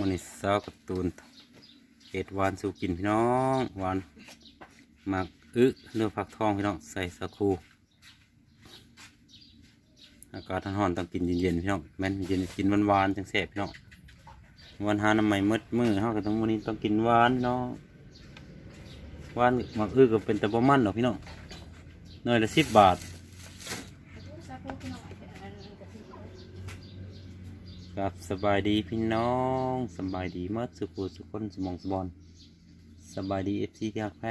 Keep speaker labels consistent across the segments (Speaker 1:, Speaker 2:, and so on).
Speaker 1: มันนี่ซาวกร์ตูนเห็ดวานสู่กินพี่น้องหวานหมักอึเนื้อผักทองพี่น้องใส่สาคูอากาศร้อนต้องกินเย็นๆพี่น้องแม่นเย็นกินหวานๆจังแซ่บพี่น้องวันหาน้ำใหม่มืดมือเฮาก็ต้องวันนี้ต้องกินหวานน้องหวานหมักอึก็เป็นแต่บ่มันหรอกพี่น้องหน่อยละสิบบาท ครับสบายดีพี่น้องสบายดีมื่อสุขุสุขคนสมองสบอนสบายดีเอฟซีที่แพ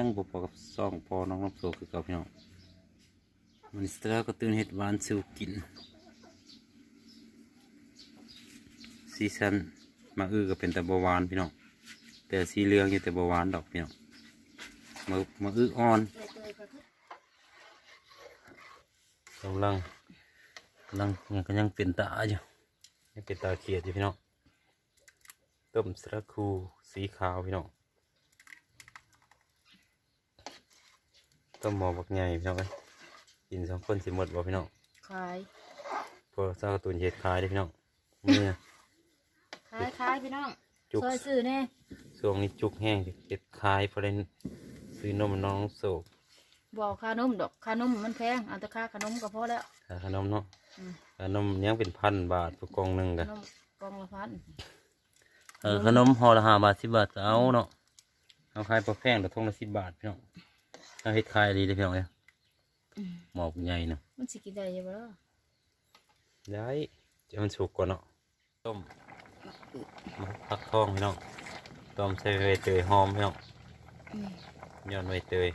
Speaker 1: งบพอกับซองพอน้องน้ำโซคือเก่าพี่น้องมันสเตอร์ก็ตื่นเห็ดหวานสูกินซีซันมาอื้อก็เป็นแต่บหวานพี่น้องแต่สีเหลืองอยู่แต่บหวานดอกพี่น้องมามาอื้ออ่อนกำลังกำลังยังก็ยังเป็นตาอยู่ นี่เป็นตาเขียดอยู่พี่น้องต้มสระคูสีขาวพี่น้องต้มหมอบักใหญ่พี่น้องเอ้ยกินสองคนสิหมดบ่พี่น้อง
Speaker 2: ขาย
Speaker 1: พวกซากระตุนเห็ดขายได้อพี่น้องมือ
Speaker 2: ขายขายพี่น้อง
Speaker 1: จุก
Speaker 2: ซอยซื้อแน่
Speaker 1: ช่วงนี้จุกแห้งเห็ดขายเพราะได้ซื้อนมน้องโศก
Speaker 2: บอกค่านมดอกค่านมมันแพงเอาแต่ค่าขนมก็พอแล้ว
Speaker 1: ค่าขนมเนาะ
Speaker 2: อืม
Speaker 1: ขนมยังเป็นพันบาทผู้กองหนึ่ง
Speaker 2: ข
Speaker 1: กัน
Speaker 2: นมกล่องละพัน
Speaker 1: เออขนมห่อละห้าบาทสิบบาทก็เอาเนาะเอาขายพอแพงแต่ทงละสิบบาทพี่น้องเอาเห็ดขายดีเลยพี่น้องเอ้ย
Speaker 2: อืม
Speaker 1: หมอกใหญ่เนาะ
Speaker 2: มันสิกินได้อยังบ่ล่ะ
Speaker 1: ได้จะมันสุกก่อนเนาะต้มผักทองพี่น้องต้มใส่ใบเตยหอมพี่น้อง
Speaker 2: อืม
Speaker 1: ย้อนใบเตย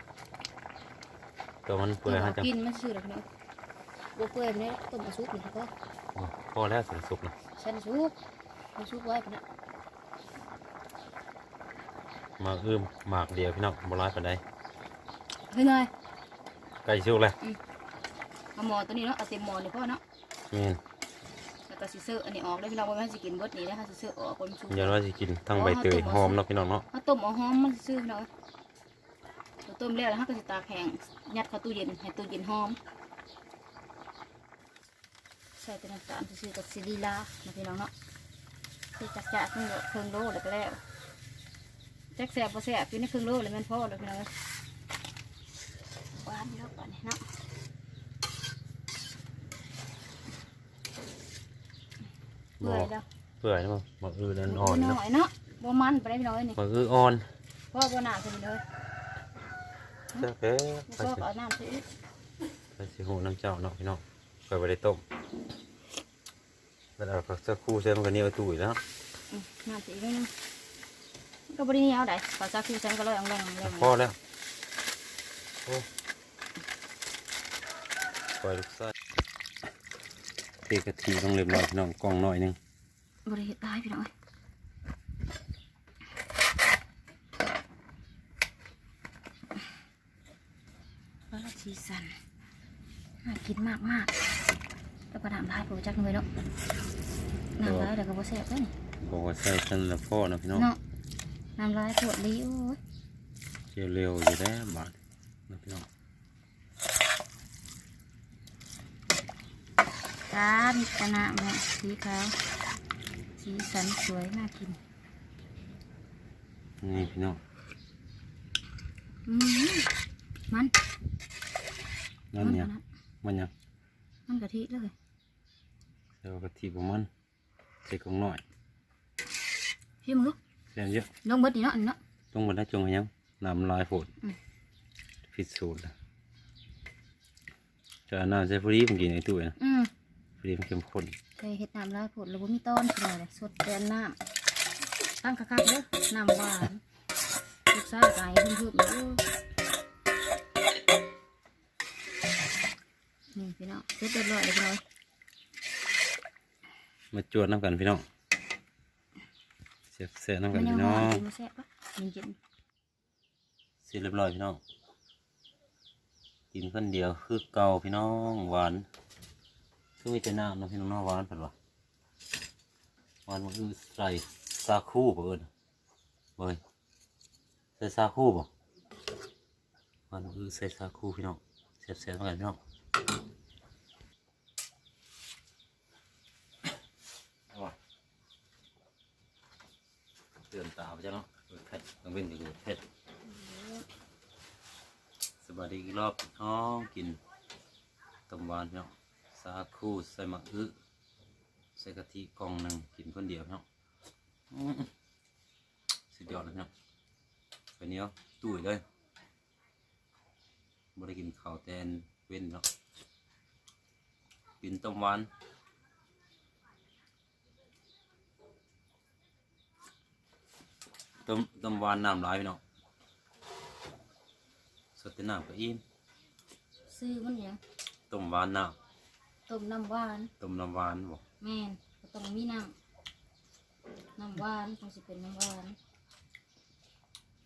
Speaker 1: ตัวมันเปื่อย
Speaker 2: เอา
Speaker 1: ฮะจัง
Speaker 2: กินมันซื้อแล้วพี่น้อง บ่เปื่อยไปเนี่ยต้มเอาซุปนี่ก็
Speaker 1: โอ้พอแล้วสันสุกนะ
Speaker 2: ฉันซุปเอาซุปไว้พี่น้อง
Speaker 1: มาอื้มหมากเดียวพี่น้องบร้ายปานใด
Speaker 2: เฮ้ยหน่อย
Speaker 1: ใกล้สุกแล้ว
Speaker 2: เอาหม้อตัวนี้เนาะเอาเต็มหม้อนี่พอเนาะ
Speaker 1: แม่น
Speaker 2: แล้วก็สิซื้ออันนี้ออกได้พี่น้องบ่แม่นสิกินเบิดนี่นะฮะสิซื้อออกคนซุป
Speaker 1: ย้อนว่าสิกินทั้งใบเตยหอมเนาะพี่น้องเนาะ
Speaker 2: เอาต้มเอาหอมมันซื้อพี่น้องเอาต้มแล้วแล้วฮะก็สิตากแห้งยัดเข้าตู้เย็นให้ตู้เย็นหอม ใส่เป็นน้ำตาลซื้อๆกับซีรีลานะพี่น้องเนาะคือจักจักครึ่งโลครึ่งโลแล้วก็แล้วแจ็คแสบพอแสบกินในครึ่งโลเลยแมันพอเลยพี่น้องเอ้ยหวานเยอะกว่านี้เนาะเปื่อยแล้ว
Speaker 1: เปื่อยนะหมากอื้อนั่นอ่อน
Speaker 2: ห
Speaker 1: เนาะ
Speaker 2: น่อยเนาะบ่มันไปได้พี่น้องเอ้ยนี่
Speaker 1: หมากอื้ออ่อน
Speaker 2: พ่อบ่หนาขึ้นเลย
Speaker 1: จักเอ๊ะไป
Speaker 2: พ่อ
Speaker 1: สิ
Speaker 2: ก็เอาน้ำซื้อ
Speaker 1: ไปสิหูน้ำเจ้าเนาะพี่น้อง เคยไปได้ต้มแล้วเอาผักสักครู่ใส่มันก็เหนียวตุ๋ยแล้ว
Speaker 2: อืมน้ำซื้อนิดนึงก็บริเนียวได้ขอซักคือฉันก็เลยเอาลงลง
Speaker 1: พอแล้วโอ้ปล่อยลูกไส้เทกะทิต้องเรียบร้อยพี่น้องกล่องหน่อยหนึง
Speaker 2: บริเหตุตายพี่น้องเอ้ยว่าละชีสัน น่ากินมากมากๆแล้วก็น้ำลายผมจักหน่อยเนาะน้ำลายเดี๋ยวก็บ่แซ่บเลย
Speaker 1: บอกว่าใส่ทันละพ่อนะพี่น้อง
Speaker 2: เนาะน้ำลายปวดดีโอ้ย
Speaker 1: เจียวเร็วอยู่แล้วบาทนะพี่น้อง
Speaker 2: ตามีกระนาบเนี่ยสีขาวสีสันสวยน่ากิน
Speaker 1: นี่พี่น้อง
Speaker 2: อืมมัน
Speaker 1: นั่นเนี่ย
Speaker 2: มั
Speaker 1: มันยัง
Speaker 2: มันกะทิเลย
Speaker 1: เดี๋ยวกะทิประมันใส่กล่องหน่อย
Speaker 2: พี่มึงลูก
Speaker 1: เสียเยอะ
Speaker 2: ลงเบิดนี่เนาะอันนี้เนาะ
Speaker 1: ต้องมาได้จงให้ยังน้ำลายโผด
Speaker 2: อืม
Speaker 1: ผิดสูตรนะจะเอาน้ำใส่พอดีผมกินในตู้นะ
Speaker 2: อืม
Speaker 1: พอดีมันเข้มข้น
Speaker 2: เคยเห็ดน้ำลายผดแล้วบ่มีต้นขึ้นมาเลยสดแดนน้ำตั้งคักๆเด้อน้ำหวานลูกชายไก่เพิ่มๆเลย นี่พี่น้องเสร็จเรียบร้อยเลยพี่น้อง
Speaker 1: มาจวดน้ำกันพี่น้องเสียบเสียน้ำกั
Speaker 2: มันนยัง
Speaker 1: พี่
Speaker 2: ห
Speaker 1: น้
Speaker 2: วา
Speaker 1: อนง
Speaker 2: กินมาแซ่บปะมันเย็น
Speaker 1: เสร็จเรียบร้อยพี่น้องกินคนเดียวคือเก่าพี่น้องหวานคือมีแต่น้ำเนาะพี่น้องเนาะหวานเผ็ดหวานหวานมันคือใส่ซาคูเปิดเบยใส่ซาคูบ่หวานมันคือใส่ซาคูพี่น้องเสียบเสียน้ำกันพี่น้อง เดือนตาไปจ้ะเนาะเปิดเผ็ดต้องเป็นอยู่เผ็ดสวัสดีอีกรอบน้องกินต้มหวานพี่น้องสาคูใส่มะอึใส่กะทิกล่องหนึ่งกินคนเดียวพี่น้องอื้อสุดยอดเลยพี่น้องไปเนี้ยตุ้ยเลยบ่ได้กินข้าวแตนเว้นเนาะ กินต้มหวานต้มต้มหวานน้ำหลายพี่น้องสดแต่น้ำก็อิ่ม
Speaker 2: ซื้อมันหยัง
Speaker 1: ต้มหวานน้
Speaker 2: ต้มน้ำหวานำ
Speaker 1: ต้มน้ำหวานบ่
Speaker 2: แม่นก็ต้องมีน้ำน้ำหวานต้องสิเป็นน้ำหวาน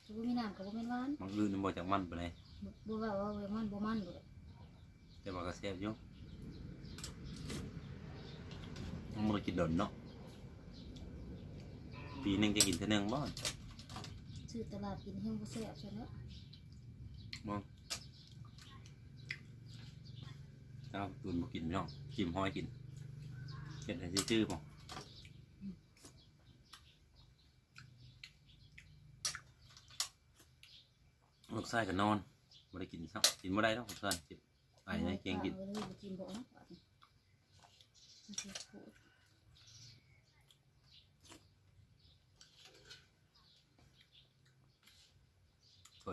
Speaker 2: ถ้าบ่มีน้ำก็บ่แม่นหวาน
Speaker 1: มันอื่นมันบ่จากมันไปไหนใด
Speaker 2: บ่ว่าว่ามันบ่มันบ่
Speaker 1: แต่ว่าก็แซ่บอยู่ มันบ่ได้กินดนเนาะปีหนึงจะกินเท่านึงบ่
Speaker 2: ซื้อตลาดกินแห้งบ่แซ่บใช่เนาะ
Speaker 1: บ่ถ้าตุนบ่กินพี่น้องกิมห้อยกินเฮ็ดให้ซื่อๆบ่ลูกชายก็นอนบ่ได้กินซักกินบ่ได้ดอกลูกชายเจ็บไอ้ในเก่งกิน
Speaker 2: อาเลยบ่กินบ่เนา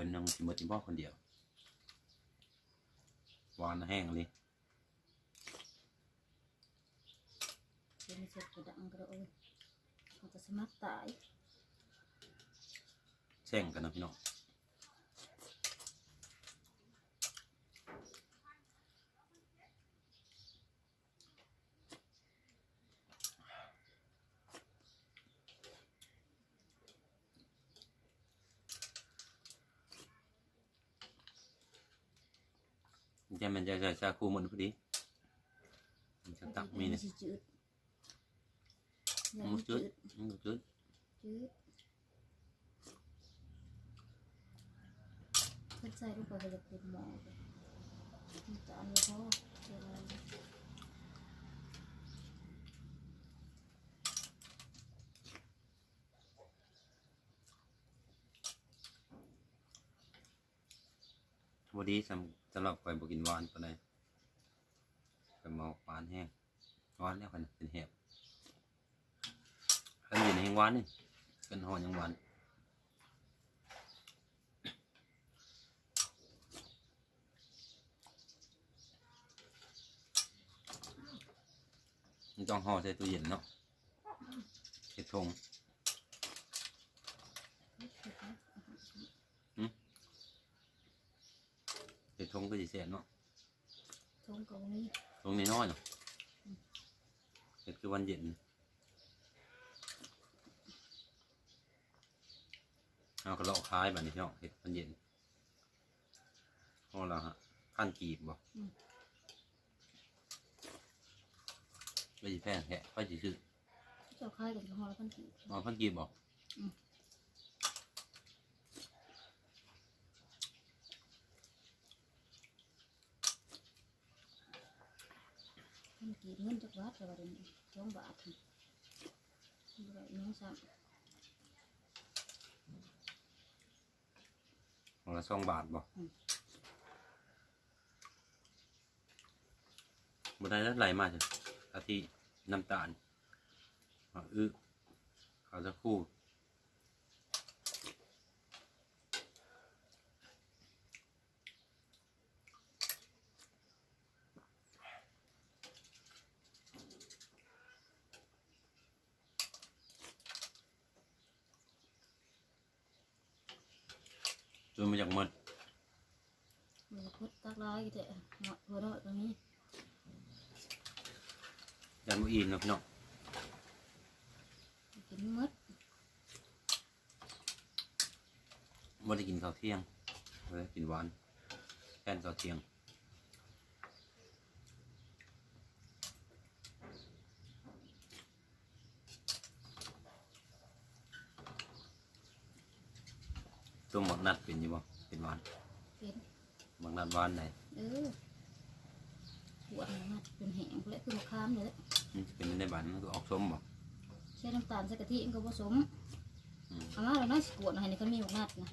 Speaker 2: ะบาดนี้มันสิพูด
Speaker 1: เพิ่นนึงกินบ่กินพ่อคนเดียวหวานแห้งเลย
Speaker 2: เป็นเสร็จกระดังกระโอยมันจะสมัครตาย
Speaker 1: แช่งกันนะพี่น้องมัน จะมันจะจะจะคู่หมดพอดีมันจะตักมีเนี่ย
Speaker 2: สิจืด
Speaker 1: มันจืดมันจืด
Speaker 2: จืดเพิ่นใส่ลงไปก็จะเป็นหมอเลยน้ำตาลบ่พอเดี๋ยวเรา
Speaker 1: พอดีสำสำหรับไปบกินหวานปานใด ไปหมอกหวานแห้งหวานแล้วกันเป็นแหบขันอยู่ในแห้งหวานนี่เป็นหอยังหวานมันต้องห่อใส่ตู้เย็นเนาะเห็ดทงเห็ดทงก็จะเสียเนาะ
Speaker 2: ทงกับ นี้
Speaker 1: ตรงนี้น้อยเนาะเห็ดคือวันเย็นเอากระเลาะคล้ายแบบนี้เนาะเห็ดวันเย็นพอแล้วฮะขั้นกีบบ่ไปจีแพงแหะไปจีซื้อ
Speaker 2: เจ้าคล้ายกันกับหอละพันกีบ
Speaker 1: เอาขั้นกีบบ่
Speaker 2: พันกีบเงินจักบาทก็ว่าเดี๋ยวนี้สองบาทนี่บ่ได้น้องซ้ำ
Speaker 1: ของละสองบาทบ่
Speaker 2: อืม
Speaker 1: บ่ได้แล้วไหลมาจ้ะกะทิน้ำตาลมะอึข้าวสักค จนมาจากหมด
Speaker 2: มันจะพุดตักร้ายแต่เหมาะหัวเราะตรงนี้
Speaker 1: ยันมุอินเนาะพี่น้อง
Speaker 2: กินหมด
Speaker 1: ไม่ได้กินข้าวเที่ยงเลยกินหวานแค่นข้าวเที่ยงตัวหมัก นัดเป็นอยู่บ่เป็นหวาน
Speaker 2: เป็น
Speaker 1: หมักนัดหวานไหน
Speaker 2: เออหัวมันเป็นแห้งและคือมะขามเลย
Speaker 1: มันจะเป็นในบ้านมันก็ออกส้มบ่
Speaker 2: ใช้น้ำตาลใส่กะทิมันก็ผสม
Speaker 1: ออืม
Speaker 2: เอามาแล้วน้อยสิกวดหน่อยนี่ก็มีหมกนัดนะ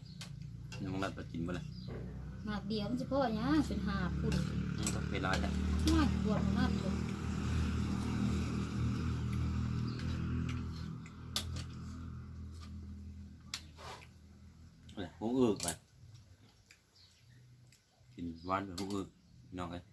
Speaker 1: น้องนัดไปกินบ่เลย
Speaker 2: หมากเดียวมันจะพ่อหยังเป็นหาบพุ่น
Speaker 1: อืมก็เวลาจ้ะ
Speaker 2: น้อยกวดหมกนัด เลย
Speaker 1: เลยหูอึกไปกินหวานแบบหูอึกพี่น้องเอ้ย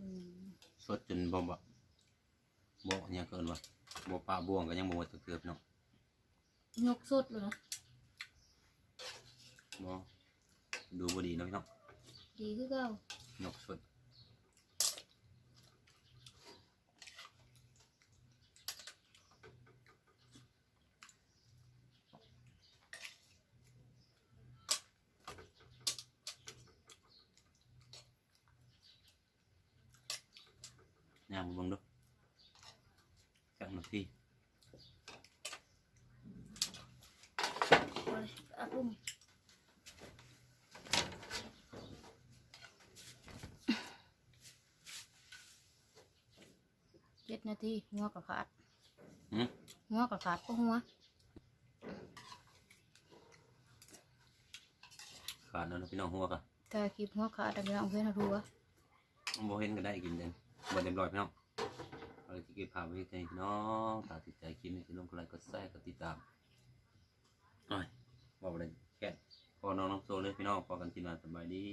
Speaker 2: อืม
Speaker 1: สดจนบ่บ่บ่อิหยังเกินวะบ่ปลาบ่วงก็ยังบ่หมดจักเกือบเนาะ
Speaker 2: ยกสดเลยนะ
Speaker 1: บ่ดูบ่ดีเนาะพี่น้อง
Speaker 2: ดีคือเก่าย
Speaker 1: กสด ย่างมาเบิ่งดูจักนาที
Speaker 2: เอาเลยอาปุ้มเจ็ดนาทีหัวกับขาด
Speaker 1: หืม
Speaker 2: หัวกับขาดก็หัว
Speaker 1: ขาดแล้วเนาะพี่น้องหัวก็
Speaker 2: แต่คลิปหัวขาดแต่ไม่ต้องเพื่อนรัว
Speaker 1: บ่เห็นก็ได้กินเด่น บ่เรียบร้อยพี่น้องเอาเลยที่เก็บภาพไว้ให้พี่น้องถ้าติดใจคลิปนี้จะลงกดไลค์กดแชร์กดติดตามหน่อยบอกเลยแค่พอน้องน้องโซเลยพี่น้องพอกันทีนานสบายดี